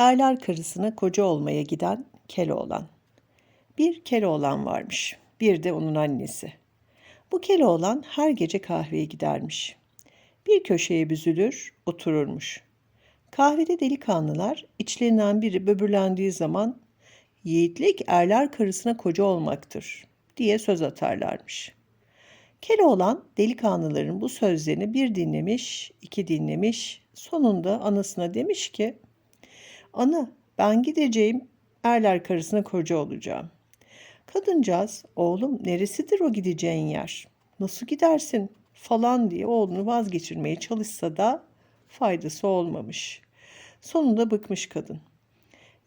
Erler karısına koca olmaya giden Keloğlan. Bir Keloğlan varmış, bir de onun annesi. Bu Keloğlan her gece kahveye gidermiş. Bir köşeye büzülür, otururmuş. Kahvede delikanlılar içlerinden biri böbürlendiği zaman yiğitlik erler karısına koca olmaktır diye söz atarlarmış. Keloğlan delikanlıların bu sözlerini bir dinlemiş, iki dinlemiş, sonunda anasına demiş ki Ana ben gideceğim erler karısına koca olacağım. Kadıncağız oğlum neresidir o gideceğin yer? Nasıl gidersin falan diye oğlunu vazgeçirmeye çalışsa da faydası olmamış. Sonunda bıkmış kadın.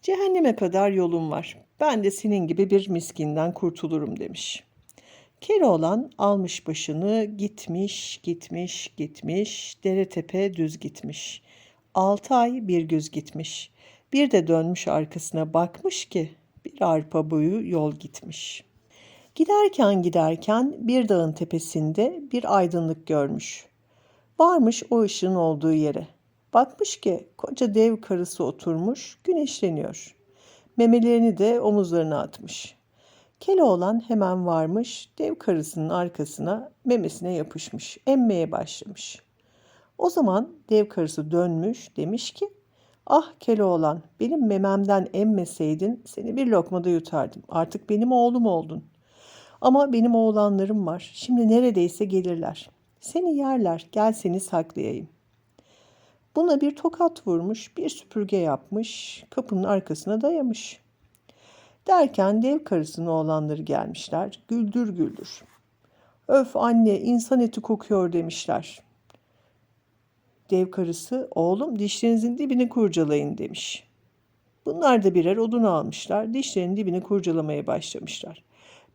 Cehenneme kadar yolum var. Ben de senin gibi bir miskinden kurtulurum demiş. Keloğlan almış başını gitmiş, gitmiş, gitmiş, dere tepe düz gitmiş. Altı ay bir göz gitmiş. Bir de dönmüş arkasına bakmış ki bir arpa boyu yol gitmiş. Giderken giderken bir dağın tepesinde bir aydınlık görmüş. Varmış o ışığın olduğu yere. Bakmış ki koca dev karısı oturmuş güneşleniyor. Memelerini de omuzlarına atmış. Keloğlan hemen varmış dev karısının arkasına memesine yapışmış. Emmeye başlamış. O zaman dev karısı dönmüş demiş ki Ah Keloğlan benim mememden emmeseydin seni bir lokmada yutardım. Artık benim oğlum oldun. Ama benim oğlanlarım var. Şimdi neredeyse gelirler. Seni yerler gel seni saklayayım. Buna bir tokat vurmuş, bir süpürge yapmış, kapının arkasına dayamış. Derken dev karısının oğlanları gelmişler, güldür güldür. Öf anne insan eti kokuyor demişler. Dev karısı oğlum dişlerinizin dibini kurcalayın demiş. Bunlar da birer odun almışlar, dişlerinin dibini kurcalamaya başlamışlar.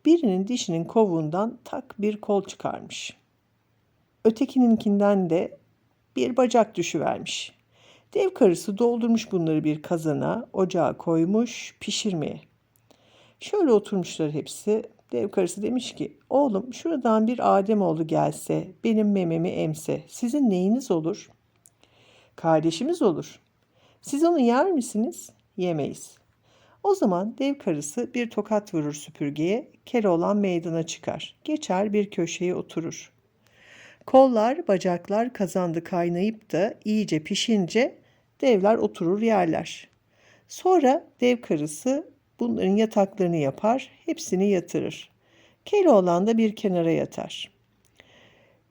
Birinin dişinin kovuğundan tak bir kol çıkarmış. Ötekininkinden de bir bacak düşüvermiş. Dev karısı doldurmuş bunları bir kazana, ocağa koymuş pişirmeye. Şöyle oturmuşlar hepsi. Dev karısı demiş ki, oğlum şuradan bir Ademoğlu gelse, benim mememi emse, sizin neyiniz olur? Kardeşimiz olur. Siz onu yer misiniz? Yemeyiz. O zaman dev karısı bir tokat vurur süpürgeye, Keloğlan meydana çıkar. Geçer bir köşeye oturur. Kollar, bacaklar kazandı kaynayıp da iyice pişince devler oturur yerler. Sonra dev karısı bunların yataklarını yapar, hepsini yatırır. Keloğlan da bir kenara yatar.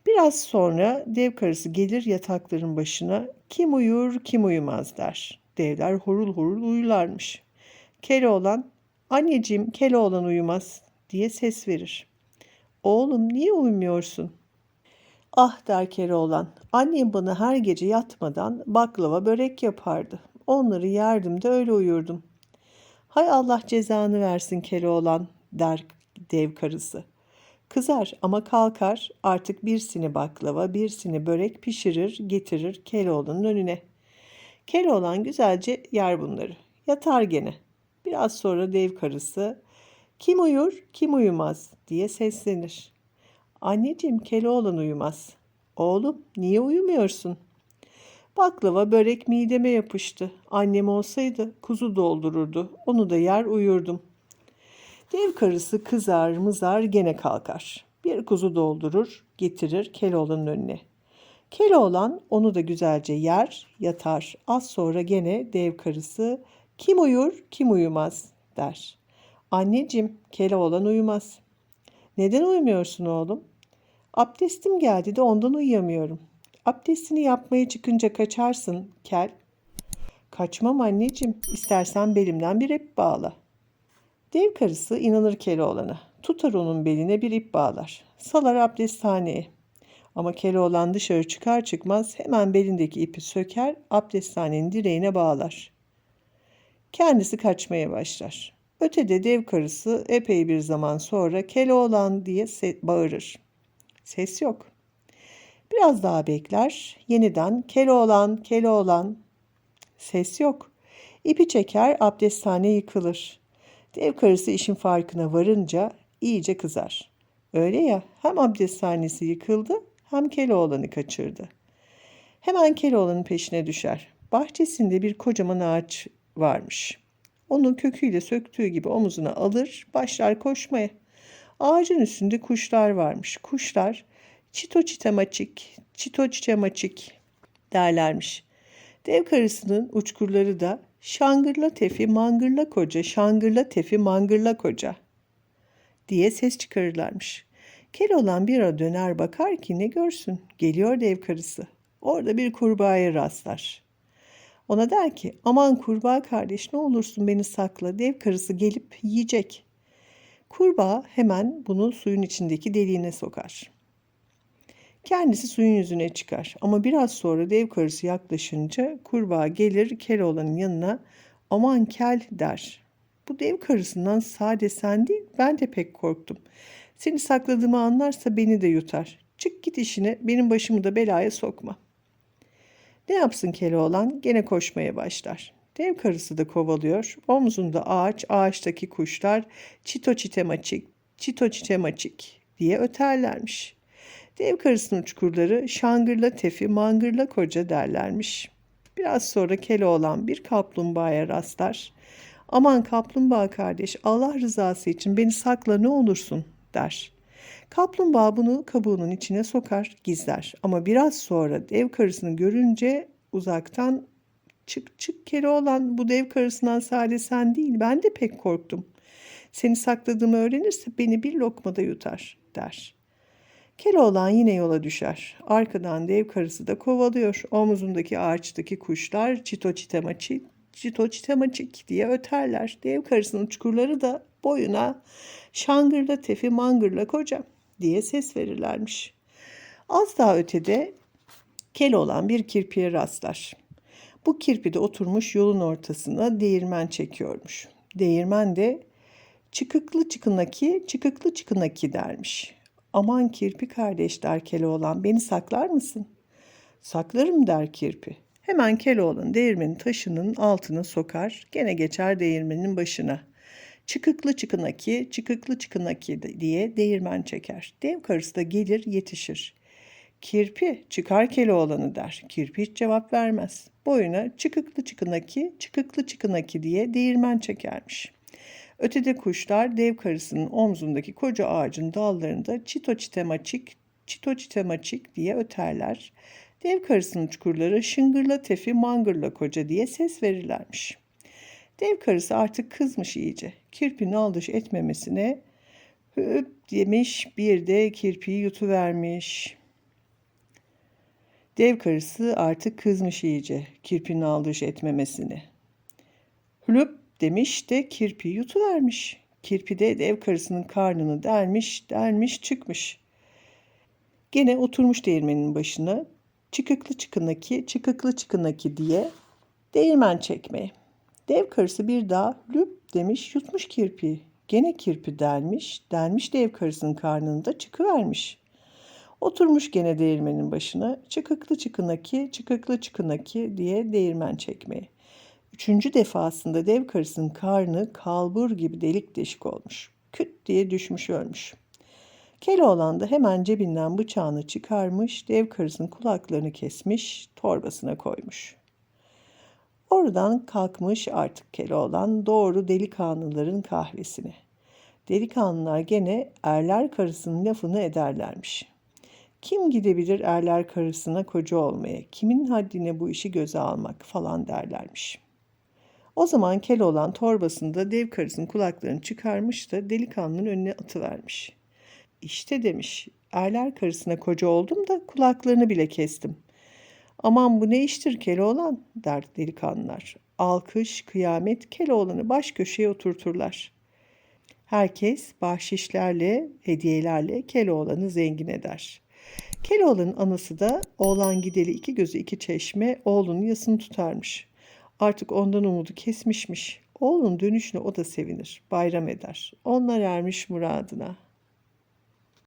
Biraz sonra dev karısı gelir yatakların başına, kim uyur kim uyumaz der. Devler horul horul uyularmış. Keloğlan, anneciğim Keloğlan uyumaz diye ses verir. Oğlum niye uyumuyorsun? Ah der Keloğlan, annem bana her gece yatmadan baklava börek yapardı. Onları yerdim de öyle uyurdum. Hay Allah cezanı versin Keloğlan der dev karısı. Kızar ama kalkar artık birsini baklava birsini börek pişirir getirir Keloğlan'ın önüne. Keloğlan güzelce yer bunları. Yatar gene. Biraz sonra dev karısı kim uyur kim uyumaz diye seslenir. Anneciğim Keloğlan uyumaz. Oğlum niye uyumuyorsun? Baklava börek mideme yapıştı. Annem olsaydı kuzu doldururdu. Onu da yer uyurdum. Dev karısı kızar mızar gene kalkar. Bir kuzu doldurur getirir Keloğlan'ın önüne. Keloğlan onu da güzelce yer yatar. Az sonra gene dev karısı kim uyur kim uyumaz der. Anneciğim Keloğlan uyumaz. Neden uyumuyorsun oğlum? Abdestim geldi de ondan uyuyamıyorum. Abdestini yapmaya çıkınca kaçarsın kel. Kaçmam anneciğim. İstersen belimden bir ip bağla. Dev karısı inanır Keloğlan'a. Tutar onun beline bir ip bağlar. Salar abdesthaneye. Ama Keloğlan dışarı çıkar çıkmaz hemen belindeki ipi söker, abdesthanenin direğine bağlar. Kendisi kaçmaya başlar. Ötede dev karısı epey bir zaman sonra Keloğlan diye bağırır. Ses yok. Biraz daha bekler. Yeniden Keloğlan, Keloğlan. Ses yok. İpi çeker, abdesthane yıkılır. Dev karısı işin farkına varınca iyice kızar. Öyle ya hem abdesthanesi yıkıldı hem Keloğlan'ı kaçırdı. Hemen Keloğlan'ın peşine düşer. Bahçesinde bir kocaman ağaç varmış. Onu köküyle söktüğü gibi omuzuna alır, başlar koşmaya. Ağacın üstünde kuşlar varmış. Kuşlar çito çitemaçik, çito çitemaçik derlermiş. Dev karısının uçkurları da şangırla tefi mangırla koca, şangırla tefi mangırla koca diye ses çıkarırlarmış. Keloğlan bir ara döner bakar ki ne görsün. Geliyor dev karısı. Orada bir kurbağaya rastlar. Ona der ki aman kurbağa kardeş ne olursun beni sakla. Dev karısı gelip yiyecek. Kurbağa hemen bunu suyun içindeki deliğine sokar. Kendisi suyun yüzüne çıkar ama biraz sonra dev karısı yaklaşınca kurbağa gelir Keloğlan'ın yanına aman kel der. Bu dev karısından sade sen değil ben de pek korktum. Seni sakladığımı anlarsa beni de yutar. Çık git işine benim başımı da belaya sokma. Ne yapsın Keloğlan gene koşmaya başlar. Dev karısı da kovalıyor. Omzunda ağaç, ağaçtaki kuşlar çito çitemaçik, çito çitemaçik diye öterlermiş. Dev karısının uçkurları şangırla tefi, mangırla koca derlermiş. Biraz sonra Keloğlan bir kaplumbağaya rastlar. Aman kaplumbağa kardeş Allah rızası için beni sakla ne olursun der. Kaplumbağa bunu kabuğunun içine sokar, gizler. Ama biraz sonra dev karısını görünce uzaktan çık çık Keloğlan bu dev karısından sade sen değil ben de pek korktum. Seni sakladığımı öğrenirse beni bir lokmada yutar der. Keloğlan yine yola düşer. Arkadan dev karısı da kovalıyor. Omuzundaki ağaçtaki kuşlar çito çitemaçi, çito çitemaçik diye öterler. Dev karısının çukurları da boyuna şangırla tefi mangırla koca diye ses verirlermiş. Az daha ötede Keloğlan bir kirpiye rastlar. Bu kirpi de oturmuş yolun ortasına değirmen çekiyormuş. Değirmen de çıkıklı çıkınaki, çıkıklı çıkınaki dermiş. Aman kirpi kardeş der Keloğlan beni saklar mısın? Saklarım der kirpi. Hemen Keloğlan değirmenin taşının altına sokar, gene geçer değirmenin başına. Çıkıklı çıkınaki, çıkıklı çıkınaki diye değirmen çeker. Dev karısı da gelir yetişir. Kirpi çıkar Keloğlan'ı der. Kirpi hiç cevap vermez. Boyuna çıkıklı çıkınaki, çıkıklı çıkınaki diye değirmen çekermiş. Ötede kuşlar dev karısının omzundaki koca ağacın dallarında çito çitemaçik, çito çitemaçik diye öterler. Dev karısının çukurları şıngırla tefi mangırla koca diye ses verirlermiş. Dev karısı artık kızmış iyice. Kirpinin aldış etmemesine hüp demiş bir de kirpiyi yutuvermiş. Dev karısı artık kızmış iyice kirpinin aldış etmemesine. Hülüp demiş de kirpi yutuvermiş. Kirpi de dev karısının karnını dermiş, dermiş çıkmış. Gene oturmuş değirmenin başına çıkıklı çıkınaki, çıkıklı çıkınaki diye değirmen çekmeye. Dev karısı bir daha lüp demiş yutmuş kirpi. Gene kirpi delmiş, delmiş dev karısının karnında çıkıvermiş. Oturmuş gene değirmenin başına çıkıklı çıkınaki, çıkıklı çıkınaki diye değirmen çekmeye. Üçüncü defasında dev karısının karnı kalbur gibi delik deşik olmuş. Küt diye düşmüş ölmüş. Keloğlan da hemen cebinden bıçağını çıkarmış, dev karısının kulaklarını kesmiş, torbasına koymuş. Oradan kalkmış artık Keloğlan doğru delikanlıların kahvesine. Delikanlılar gene erler karısının lafını ederlermiş. Kim gidebilir erler karısına koca olmaya, kimin haddine bu işi göze almak falan derlermiş.'' O zaman Keloğlan torbasında dev karısının kulaklarını çıkarmış da delikanlının önüne atıvermiş. İşte demiş, erler karısına koca oldum da kulaklarını bile kestim. Aman bu ne iştir Keloğlan der delikanlılar. Alkış, kıyamet Keloğlan'ı baş köşeye oturturlar. Herkes bahşişlerle, hediyelerle Keloğlan'ı zengin eder. Keloğlan'ın anası da oğlan gideli iki gözü iki çeşme oğlunun yasını tutarmış. Artık ondan umudu kesmişmiş. Oğlun dönüşüne o da sevinir, bayram eder. Onlar ermiş muradına.''